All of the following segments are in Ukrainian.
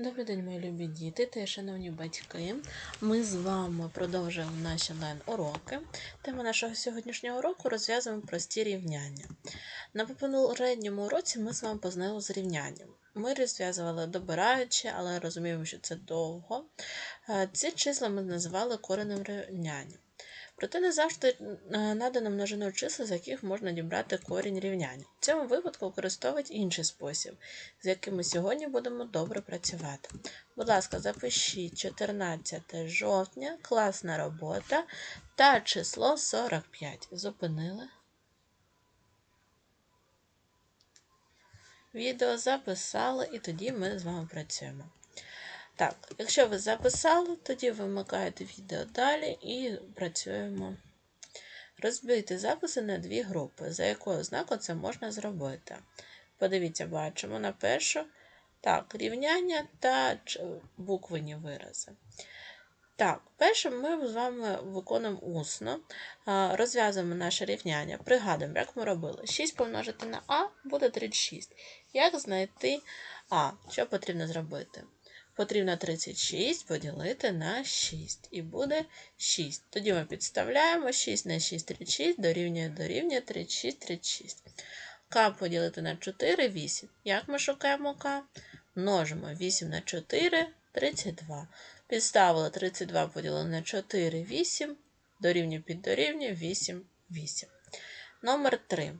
Добрий день, мої любі діти та шановні батьки. Ми з вами продовжуємо наші онлайн-уроки. Тема нашого сьогоднішнього уроку розв'язуємо прості рівняння. На попередньому уроці ми з вами познали з рівнянням. Ми розв'язували добираючи, але розуміємо, що це довго. Е, ці числа ми називали коренем рівняння. Проте не завжди е, надано множину чисел, з яких можна дібрати корінь рівняння. В цьому випадку використовують інший спосіб, з яким ми сьогодні будемо добре працювати. Будь ласка, запишіть 14 жовтня, класна робота та число 45. Зупинили. Відео записали, і тоді ми з вами працюємо. Так, якщо ви записали, тоді вимикаєте відео далі і працюємо. Розбийте записи на дві групи, за якою ознакою це можна зробити. Подивіться, бачимо на першу так, рівняння та буквені вирази. Так, першим ми з вами виконуємо усно, розв'язуємо наше рівняння. Пригадуємо, як ми робили. 6 помножити на А буде 36. Як знайти А? Що потрібно зробити? Потрібно 36 поділити на 6. І буде 6. Тоді ми підставляємо 6 на 6 36 дорівнює дорівнює 36 36. К поділити на 4 8. Як ми шукаємо К? Множимо 8 на 4 32. Підставили 32 поділити на 4 8. Дорівнює під дорівнює 8 8. Номер 3.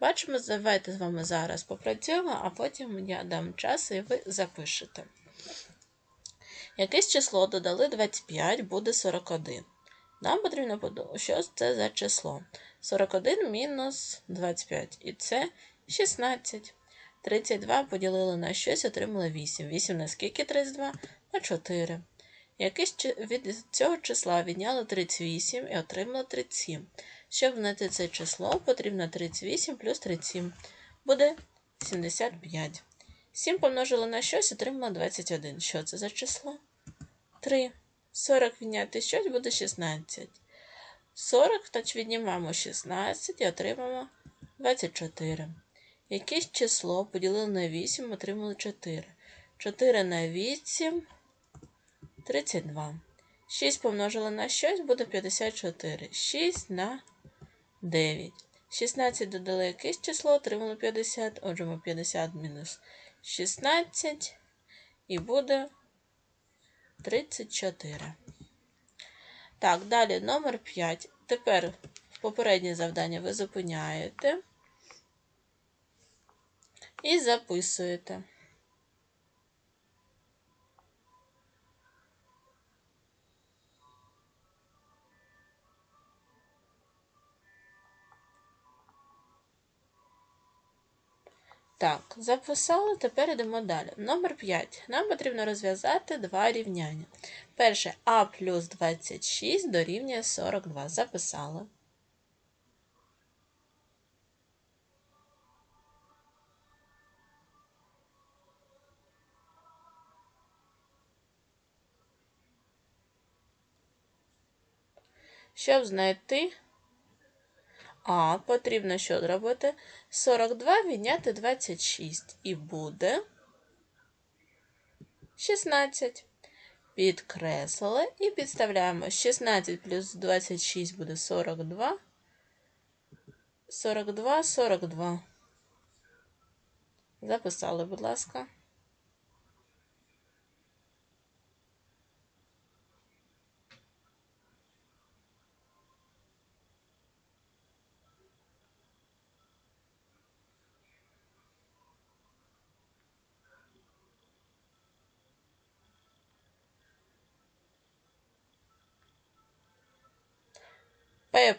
Бачимо, давайте з вами зараз попрацюємо, а потім я дам час і ви запишете. Якесь число додали 25, буде 41. Нам потрібно подумати, що це за число. 41 мінус 25. І це 16. 32 поділили на щось, отримали 8. 8 на скільки 32? На 4. Якесь від цього числа відняли 38 і отримали 37. Щоб знайти це число, потрібно 38 плюс 37. Буде 75. 7 помножили на щось, отримали 21. Що це за число? 3. 40 відняти щось буде 16. 40 точ віднімаємо 16 і отримаємо 24. Якесь число поділили на 8, отримали 4. 4 на 8 32. 6 помножили на щось буде 54. 6 на 9. 16 додали якесь число, отримали 50. Отже, ми 50 мінус 16 і буде 34. Так, далі номер 5. Тепер попереднє завдання ви зупиняєте і записуєте. Так, записали, тепер йдемо далі. Номер 5. Нам потрібно розв'язати два рівняння. Перше А плюс 26 дорівнює 42. Записали. Щоб знайти а потрібно що зробити? 42 відняти 26. І буде 16. Підкреслили і підставляємо 16 плюс 26 буде 42. 42, 42. Записали, будь ласка.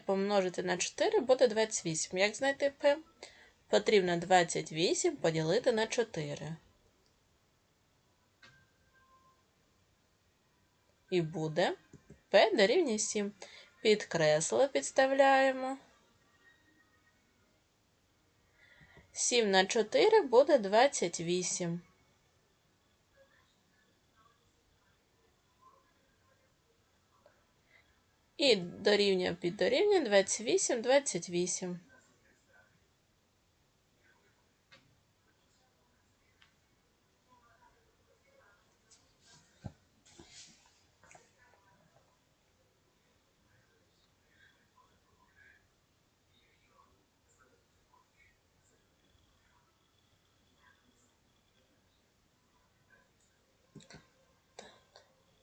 Помножити на 4 буде 28. Як знайти P? Потрібно 28 поділити на 4. І буде P дорівнює 7. Підкреслили, підставляємо. 7 на 4 буде 28. І дорівнює під дорівнює 28, 28.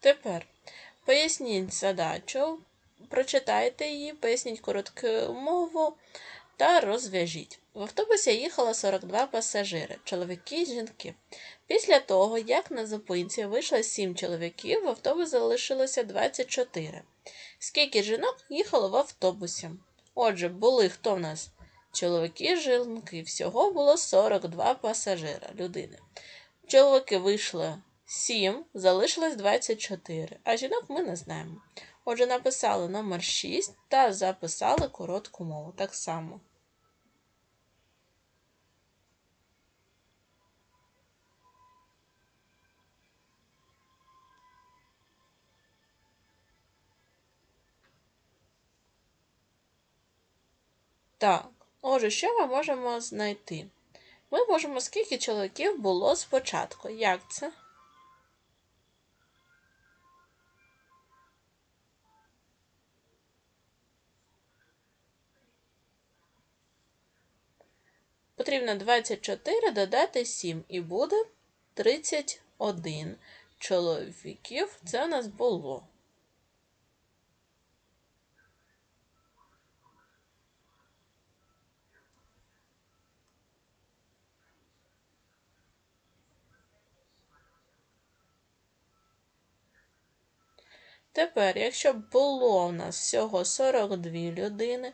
Тепер поясніть задачу прочитайте її, поясніть коротку мову та розв'яжіть. В автобусі їхало 42 пасажири, чоловіки і жінки. Після того, як на зупинці вийшло 7 чоловіків, в автобус залишилося 24. Скільки жінок їхало в автобусі? Отже, були хто в нас? Чоловіки і жінки. Всього було 42 пасажира людини. Чоловіки вийшли 7, залишилось 24, а жінок ми не знаємо. Отже, написали номер 6 та записали коротку мову так само. Так, отже, що ми можемо знайти? Ми можемо, скільки чоловіків було спочатку. Як це? Потрібно 24 додати 7 і буде 31 чоловіків. Це у нас було. Тепер, якщо було у нас всього 42 людини,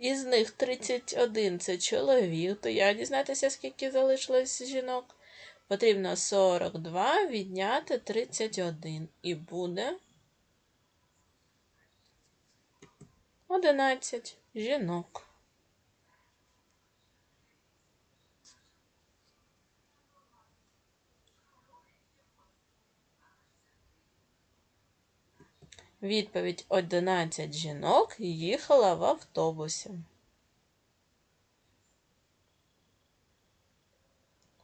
із них 31 це чоловік, то як дізнатися, скільки залишилось жінок? Потрібно 42 відняти 31 і буде 11 жінок. Відповідь 11 жінок їхала в автобусі.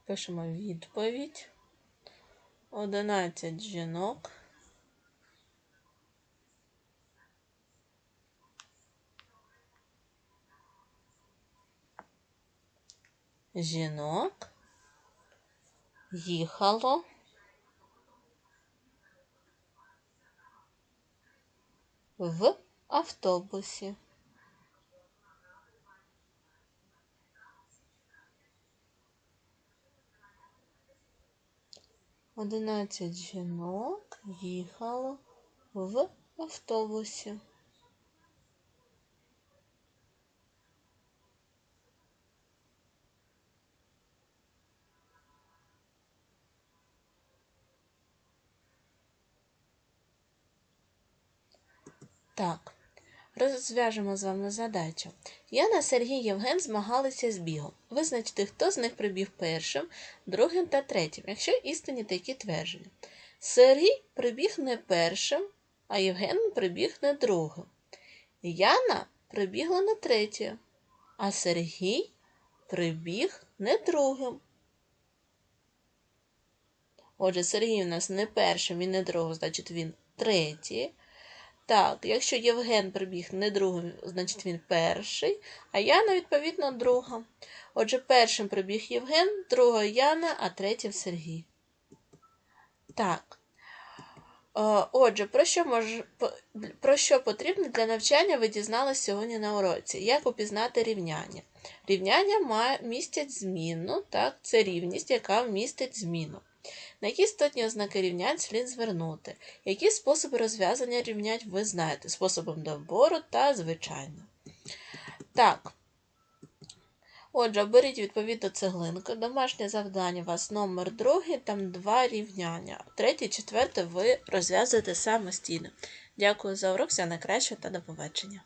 Пишемо відповідь. 11 жінок. Жінок їхало в автобусі. Одинадцять жінок їхало в автобусі. Так, розв'яжемо з вами задачу. Яна, Сергій Євген змагалися з бігом. Визначте, хто з них прибіг першим, другим та третім, якщо істинні такі твердження. Сергій прибіг не першим, а Євген прибіг не другим. Яна прибігла не третє, а Сергій прибіг не другим. Отже, Сергій у нас не першим і не другим, значить він третій. Так, якщо Євген прибіг не другим, значить він перший, а Яна, відповідно, друга. Отже, першим прибіг Євген, другою Яна, а третім Сергій. Так. Отже, про що мож... про що потрібно для навчання ви дізналися сьогодні на уроці? Як упізнати рівняння? Рівняння містять зміну, так, це рівність, яка містить зміну. На які істотні ознаки рівнянь слід звернути? Які способи розв'язання рівнянь ви знаєте? Способом добору та звичайно. Так. Отже, беріть відповідно цеглинку. Домашнє завдання у вас номер другий, там два рівняння. Третє, четверте ви розв'язуєте самостійно. Дякую за урок, все найкраще та до побачення.